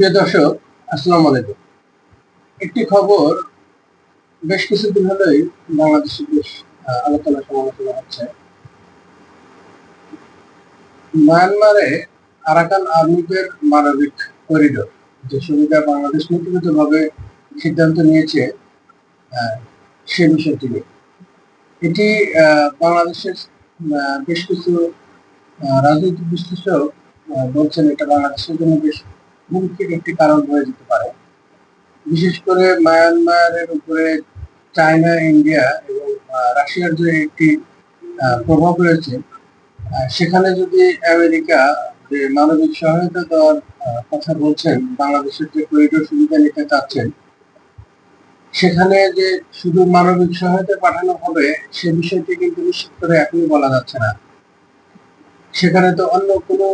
প্রিয় দর্শক, আসসালামু আলাইকুম। একটি খবর বেশ কিছুদিন হলেই বাংলাদেশে বেশ আলোচনা সমালোচনা হচ্ছে। মায়ানমারে আরাকান আর্মিদের মানবিক করিডোর, যে সুবিধা বাংলাদেশ নীতিগত ভাবে সিদ্ধান্ত নিয়েছে সে বিষয়টি এটি বাংলাদেশের বেশ কিছু রাজনৈতিক বিশ্লেষক বলছেন এটা বাংলাদেশের জন্য বেশ হুমকির একটি কারণ হয়ে যেতে পারে। বিশেষ করে মায়ানমারের উপরে চায়না, ইন্ডিয়া এবং রাশিয়ার যে একটি প্রভাব রয়েছে সেখানে যদি আমেরিকা যে মানবিক সহায়তা দেওয়ার কথা বলছেন, বাংলাদেশের যে করিডোর সুবিধা নিতে চাচ্ছেন, সেখানে যে শুধু মানবিক সহায়তা পাঠানো হবে, সে বিষয়টি কিন্তু নিশ্চিত করে এখনই বলা যাচ্ছে না। সেখানে তো অন্য কোনো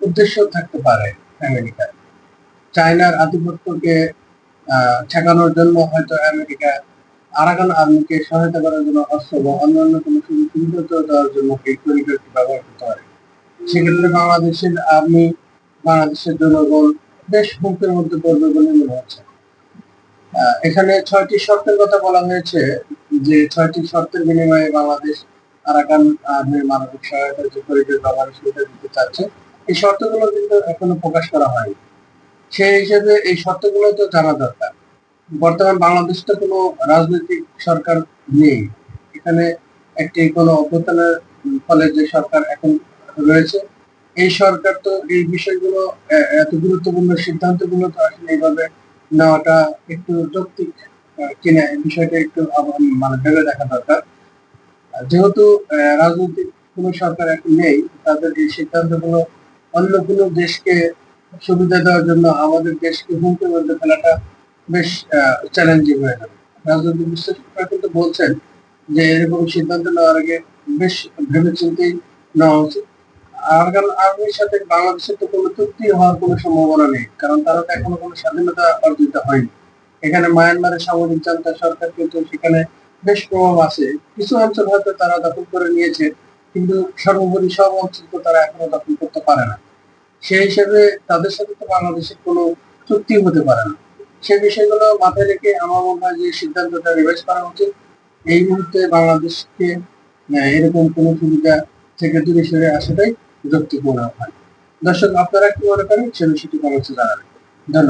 উদ্দেশ্য থাকতে পারে আমেরিকার। চায়নার আধিপত্যকে ঠেকানোর জন্য হয়তো আমেরিকা আরাকান আর্মিকে সহায়তা করার জন্য অস্ত্র বা অন্যান্য কোনো সুবিধা দেওয়ার জন্য এই করিডোরটি ব্যবহার করতে পারে। সেক্ষেত্রে বাংলাদেশের আর্মি বাংলাদেশের জনগণ বেশ হুমকির মধ্যে পড়বে বলে মনে হচ্ছে। এখানে ছয়টি শর্তের কথা বলা হয়েছে যে ছয়টি শর্তের বিনিময়ে বাংলাদেশ আরাকান আর্মির মানবিক সহায়তার যে করিডোর ব্যবহারের সুবিধা দিতে চাচ্ছে, এই শর্তগুলো কিন্তু এখনও প্রকাশ করা হয়নি। সেই হিসেবে এই শর্তগুলো তো জানা দরকার। বর্তমান বাংলাদেশ তো কোনো রাজনৈতিক সরকার নেই। এখানে একটি কোনো অভ্যুত্থানের ফলে যে সরকার এখন রয়েছে, এই সরকার তো এই বিষয়গুলো এত গুরুত্বপূর্ণ সিদ্ধান্তগুলো তো আসলে এইভাবে নেওয়াটা একটু যৌক্তিক কিনা এই বিষয়টা একটু মানে ভেবে দেখা দরকার। যেহেতু রাজনৈতিক কোনো সরকার এখন নেই, তাদের এই সিদ্ধান্তগুলো অন্য কোনো দেশকে সুবিধা দেওয়ার জন্য আমাদের দেশকে হুমকির মধ্যে ফেলাটা বেশ চ্যালেঞ্জিং হয়ে যাবে। রাজনৈতিক বিশ্লেষকরা কিন্তু বলছেন যে এরকম সিদ্ধান্ত নেওয়ার আগে বেশ ভেবে চিন্তেই নেওয়া উচিত। আফগান আর্মির সাথে বাংলাদেশের তো কোনো চুক্তি হওয়ার কোনো সম্ভাবনা নেই, কারণ তারা তো এখনও কোনো স্বাধীনতা অর্জিত হয়নি। এখানে মায়ানমারের সামরিক জান্তা সরকার কিন্তু সেখানে বেশ প্রভাব আছে। কিছু অঞ্চল হয়তো তারা দখল করে নিয়েছে, কিন্তু সর্বোপরি সব অঞ্চল তো তারা এখনও দখল করতে পারে না। সেই হিসাবে তাদের সাথে তো বাংলাদেশের কোনো চুক্তি হতে পারে না। সেই বিষয়গুলো মাথায় রেখে আমার মনে হয় যে সিদ্ধান্তটা রিভাইজ করা উচিত। এই মুহূর্তে বাংলাদেশকে এরকম কোনো সুবিধা থেকে দূরে সরে আসাটাই যুক্তিপূর্ণ হয়। দর্শক, আপনারা কি মনে করেন? সে বিষয়টি কমেন্টে জানাবেন।